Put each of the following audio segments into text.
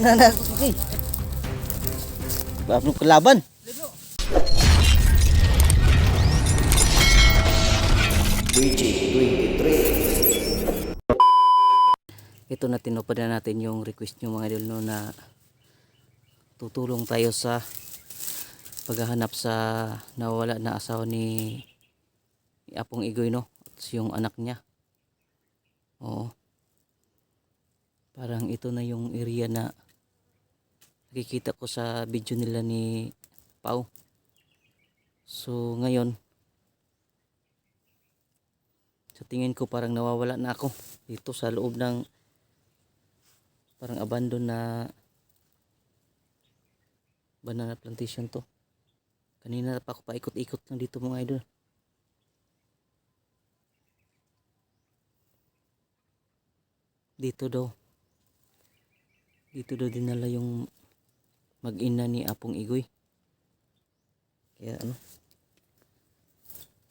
Ikaw na nakasuki. Bago kalaban. Ito na tinupad na natin yung request nyo mga idol no, na tutulong tayo sa paghahanap sa nawala na asawa ni Apong Igoy no at yung anak niya oo parang ito na yung area na nakikita ko sa video nila ni Pau so ngayon sa tingin ko parang nawawala na ako dito sa loob ng parang abandon na banana plantation to. Kanina pa ako paikot-ikot lang dito mga idol. Dito daw. Dito daw dinala yung mag-ina ni Apong Igoy. Kaya ano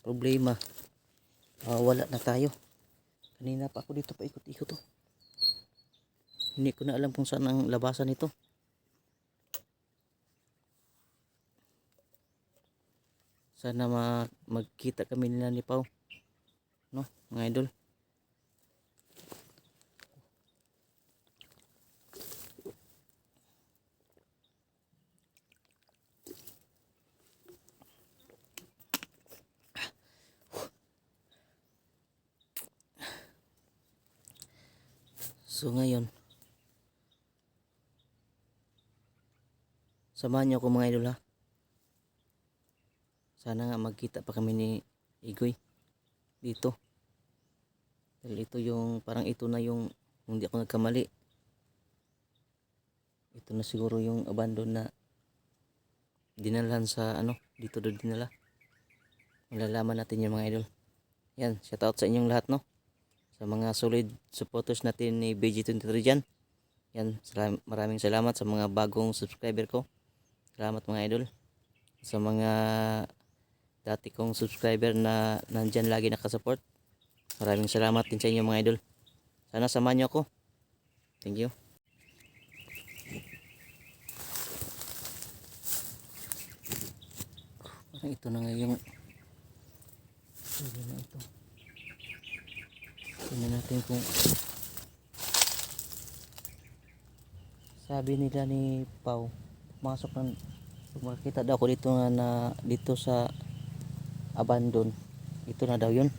problema. Ah, wala na tayo. Kanina pa ako dito paikot-ikot to hindi ko na alam kung saan ang labasan nito. Sana ma magkita kami nila ni Pau no mga idol So ngayon, samahan niyo ako mga idol ha. Sana nga magkita pa kami ni Igoy dito. Dahil ito yung, parang ito na yung, hindi ako nagkamali. Ito na siguro yung abandon na dinalhan sa ano, dito doon dinala. Malalaman natin yung mga idol. Yan, shout out sa inyong lahat no sa mga solid supporters natin ni BG23 dyan. Yan, maraming salamat sa mga bagong subscriber ko. Salamat mga idol. Sa mga dati kong subscriber na nandyan lagi nakasupport. Maraming salamat din sa inyo mga idol. Sana samahan nyo ako. Thank you. Parang ito na nga yung ito na ito. Tingnan natin kung sabi nila ni Pau masok ng makita daw ako dito nga na dito sa abandon. Ito na daw yun.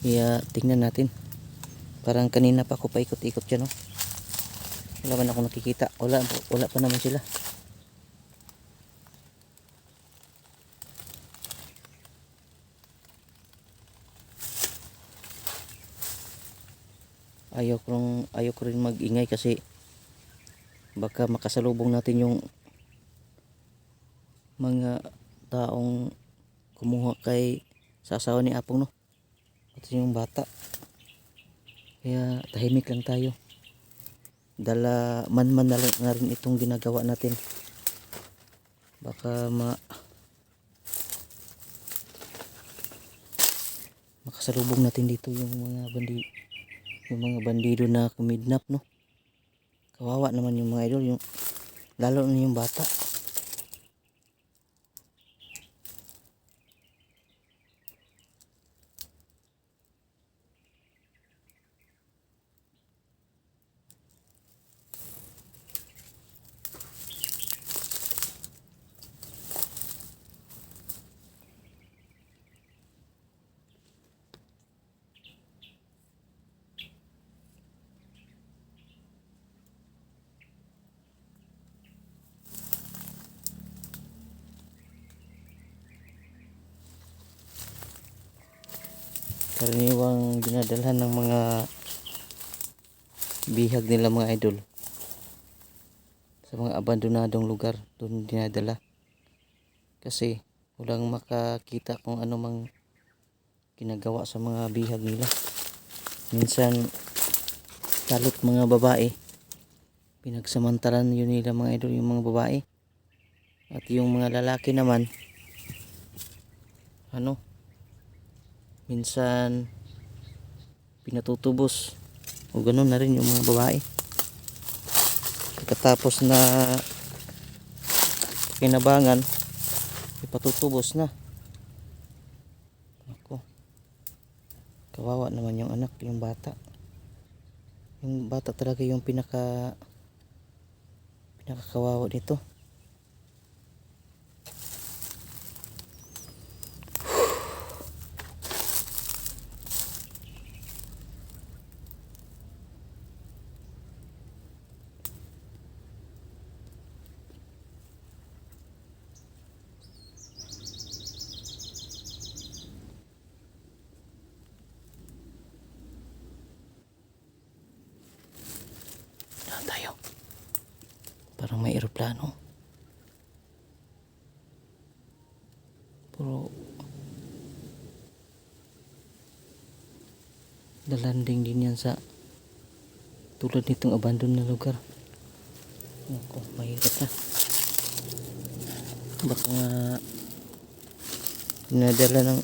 Kaya tingnan natin. Parang kanina pa ako paikot-ikot dyan no? wala man ako nakikita. Wala, wala pa naman sila ayaw ko, rin- ayaw ko rin magingay kasi baka makasalubong natin yung mga taong kumuha kay sa asawa ni Apong no? Pati yung bata. Kaya tahimik lang tayo. Dala man man na, lang- na rin itong ginagawa natin. Baka ma makasalubong natin dito yung mga bandi yung mga bandido na kumidnap no? Kawawa naman yung mga idol yung lalo na yung bata karaniwang dinadalhan ng mga bihag nila mga idol sa mga abandonadong lugar doon dinadala. Kasi walang makakita kung ano mang ginagawa sa mga bihag nila. Minsan talot mga babae. Pinagsamantalan yun nila mga idol yung mga babae. At yung mga lalaki naman ano minsan pinatutubos. O ganun na rin yung mga babae. Pagkatapos na kinabangan ipatutubos na. Ako kawawa naman yung anak yung bata. Yung bata talaga yung pinaka pinakakawawa dito tayo? Parang may eroplano. Puro lalanding din yan sa tulad nitong abandon na lugar. Ako, mahirap na. Baka nga dinadala ng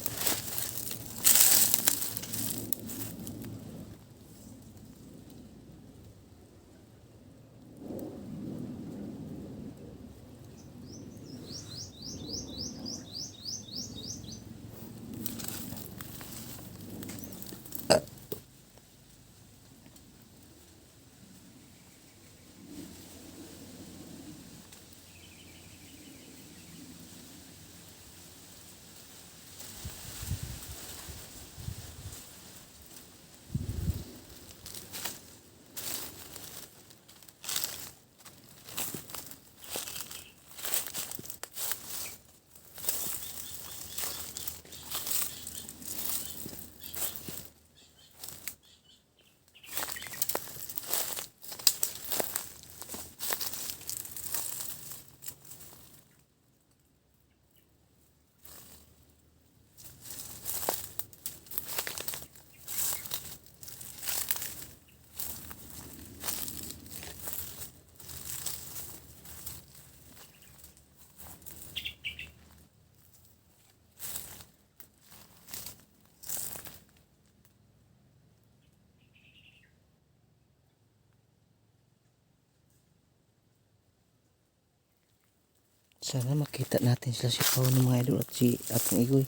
Sana makita natin sila si Pao ng mga idol at si Atong Igoy.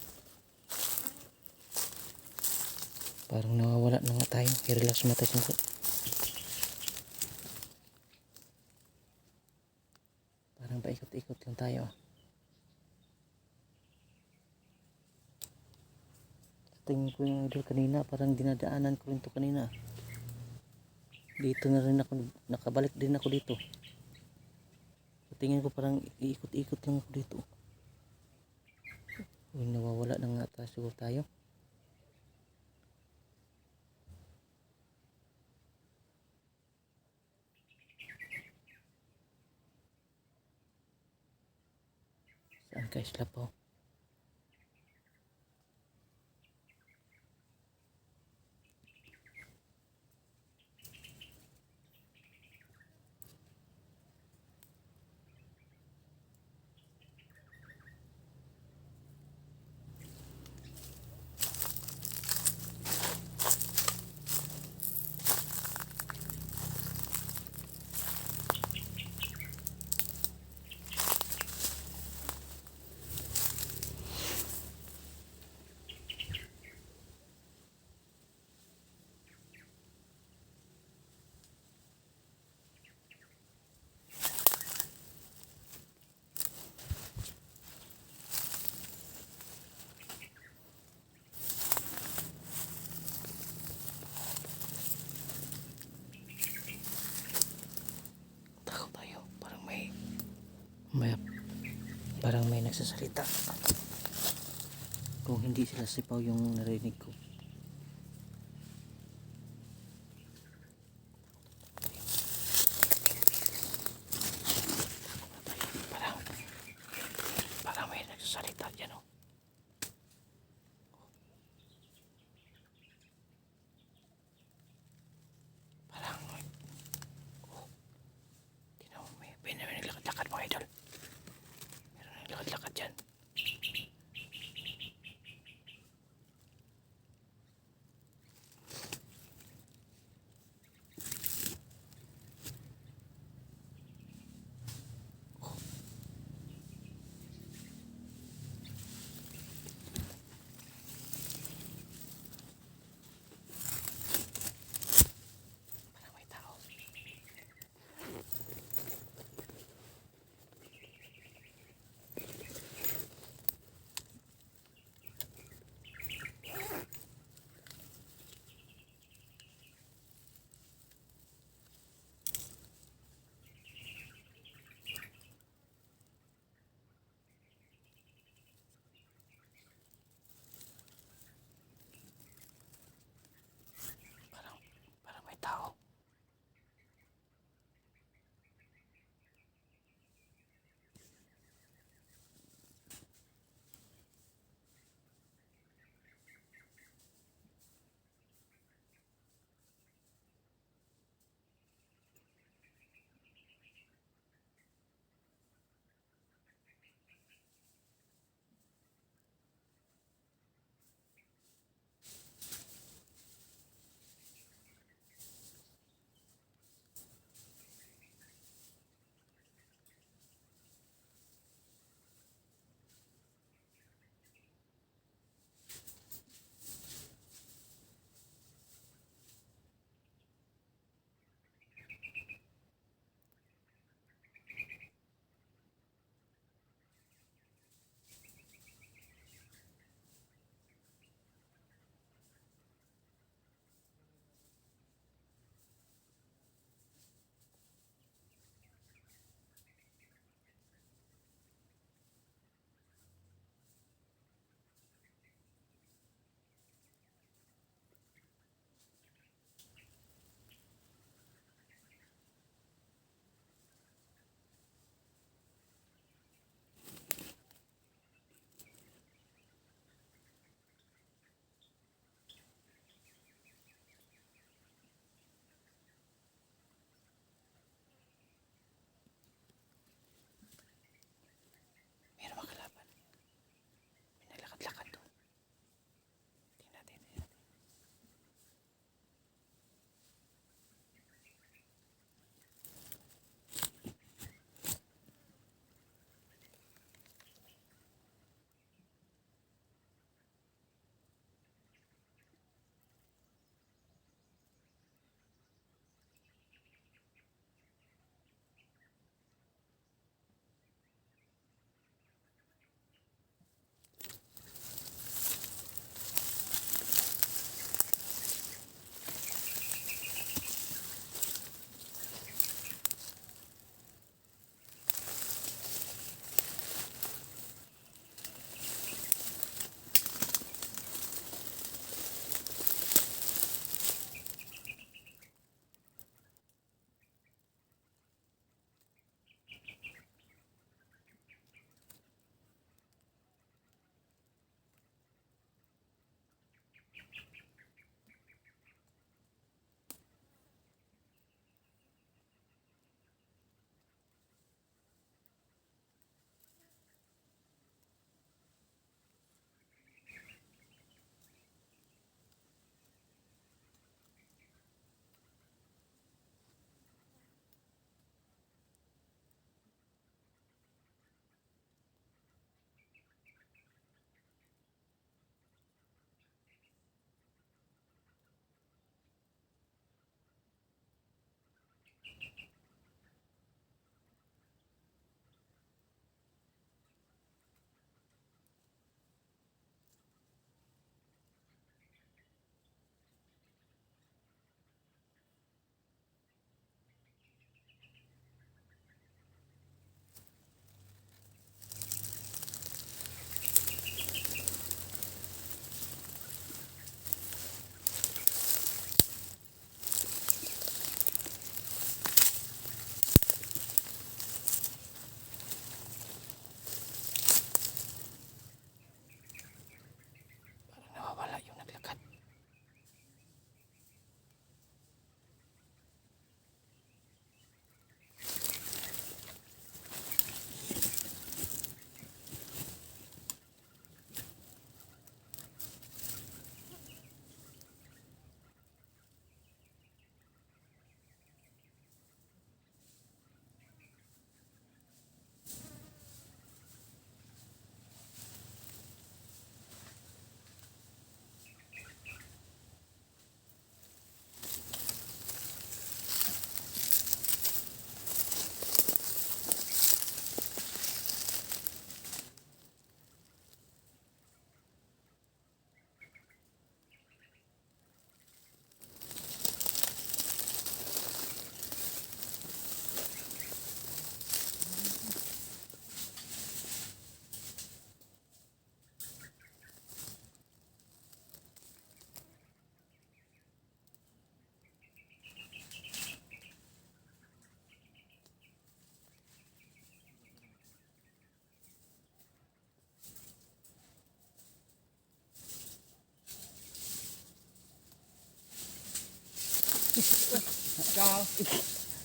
Parang nawawala na nga tayo. I-relax tayo siyempre. Parang paikot-ikot lang tayo. ah. Tingin ko yung idol kanina, parang dinadaanan ko rin to kanina. Dito na rin ako, nakabalik din ako dito. Tingin ko parang iikot-ikot lang ako dito. Uy, nawawala na nga tayo siguro tayo. Saan ka isla po? Takot tayo. Parang may may parang may nagsasalita. Kung hindi sila sipaw yung narinig ko.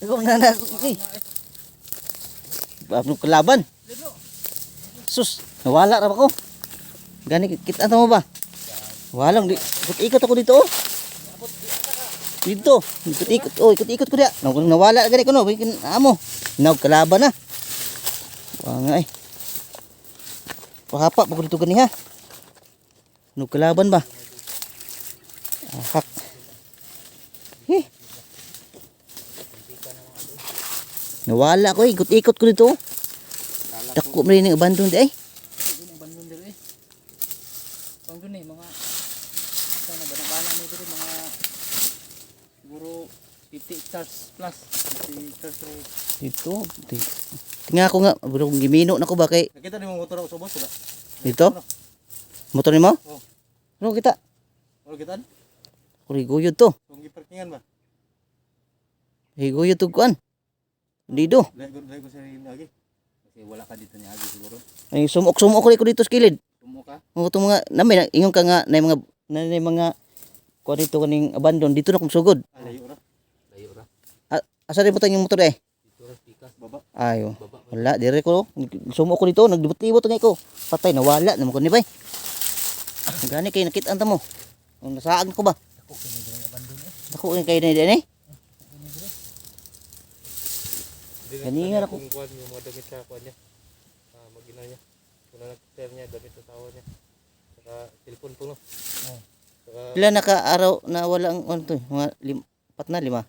Ikaw na na. Eh. Ano kalaban? Sus, nawala ra ako. Gani kita mo ba? Walang di ikot ako dito oh. Dito, ikot ikot oh, ikot ikot ko dia. Naw- Nawala gani ko no, amo. Naw kalaban na. Wa nga eh. Pahapa pa ko dito gani ha. Naw kalaban ba? Ahak. Eh. Nawala ko eh, ikot-ikot ko dito. oh. Dako mo rin yung abandon di ay. Hindi ang bandon dito eh. Pang dun eh, mga... Sana ba nabala mo dito mga... Siguro 50 hectares plus. 50 hectares ro. Dito. di- Tingnan ko nga, bro, gimino na ko ba kay Nakita ni mo motor ako sa boss, wala? dito? Motor ni mo? Oo. Ano kita? Wala kitaan? Kuriguyod to. Kung giparkingan ba? Higuyod to kuan. Dito. Ko sa rin lagi. Kasi wala ka dito ni Agi siguro. Ay sumok-sumok ko ko dito sa kilid. Tumo ka. Mga to mga namay ingon ka nga na mga na mga kuan dito kaning abandon dito na kong sugod. Layo ra. Layo ra. Asa rin mo yung motor eh? Dito ra pikas baba. Ayo. Baba. Wala, dire ko. Sumok ko dito, nagdibot-libot na ko. Patay, nawala naman ko ni bay. Gani kay nakita ta mo. Ang ko ba? Ako diri abandon eh. Ako kay na din eh. Ganyan ako. Kung kuhan yung mga damit sa kuhan niya. Ah, magina niya. Kung na nag-share niya, damit sa tawa niya. Saka cellphone po no. Oh. Saka Pila naka-araw na wala ang ano to, mga lim, pat na lima.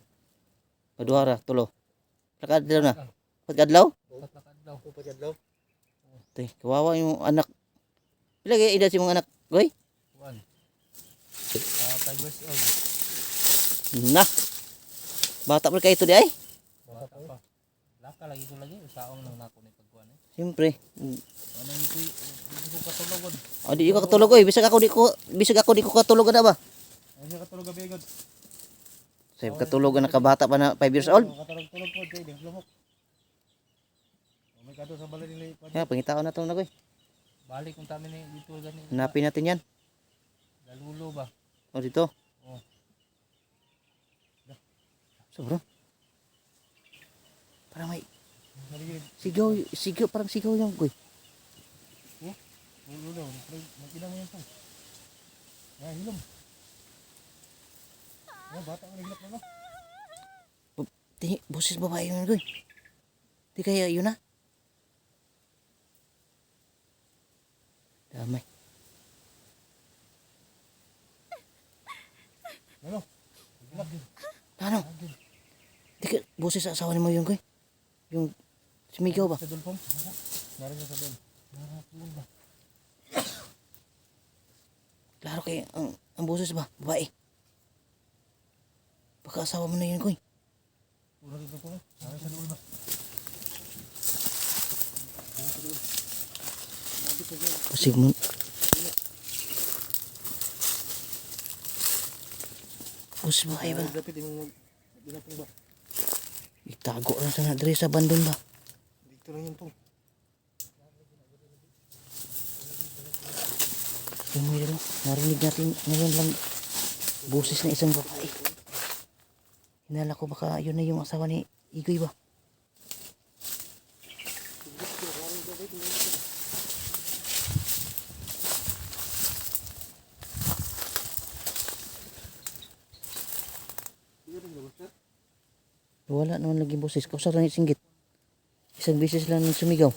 O duha ra, tulo. Lakadlaw na. Pagkadlaw? Kung padyadlaw. Tay, kawawa yung anak. Pila kay edad si mga anak? Goy? One. Ah, 5 years old. Na. Bata pa kay ito di ay. Bata pa. Laka lagi ko lagi. Usaong nang nako ni pagkuhan eh. Siyempre. Ano yung ko hindi ko katulogod. O di ko katulog oy, bisag ako di ko bisag ako di ko katulog na ba? Ano siya katulog gabi god? Say katulog na kabata pa na 5 years old. Katulog-tulog po di lumok. May kato sa balay nila. Kaya pangitaon na to na goy. Balik kung tami ni dito gani. Hanapin natin yan. Lalulo ba? O dito. Oh. So bro. Parang may sigaw, sigaw, parang sigaw yung goy. Lulo daw. Magkina mo yan po. Ya, hilom. Oh, bata ang naglap na no? Di, boses babae yun goy. Di kaya yun na. Damay. Ano? Ano? Di ka, boses sa asawa ni mo yun goy. Yung sumigaw ba? Sa dulpom? Narin sa dul. Narapun ba? Klaro kay ang, ang boses ba? Babae. Baka asawa mo na yun goy. Pura dito po. Narin sa dul ba? Pusig mo. Babae ba? Dapat yung dinapong ba? Itago lang sa na sa bandon ba? Dito lang yun po. Yung may ano, narinig natin ngayon lang boses ng isang babae. Hinala ko baka yun na yung asawa ni Igoy ba? Wala naman lagi boses. Kausap lang yung singgit. Isang beses lang sumigaw.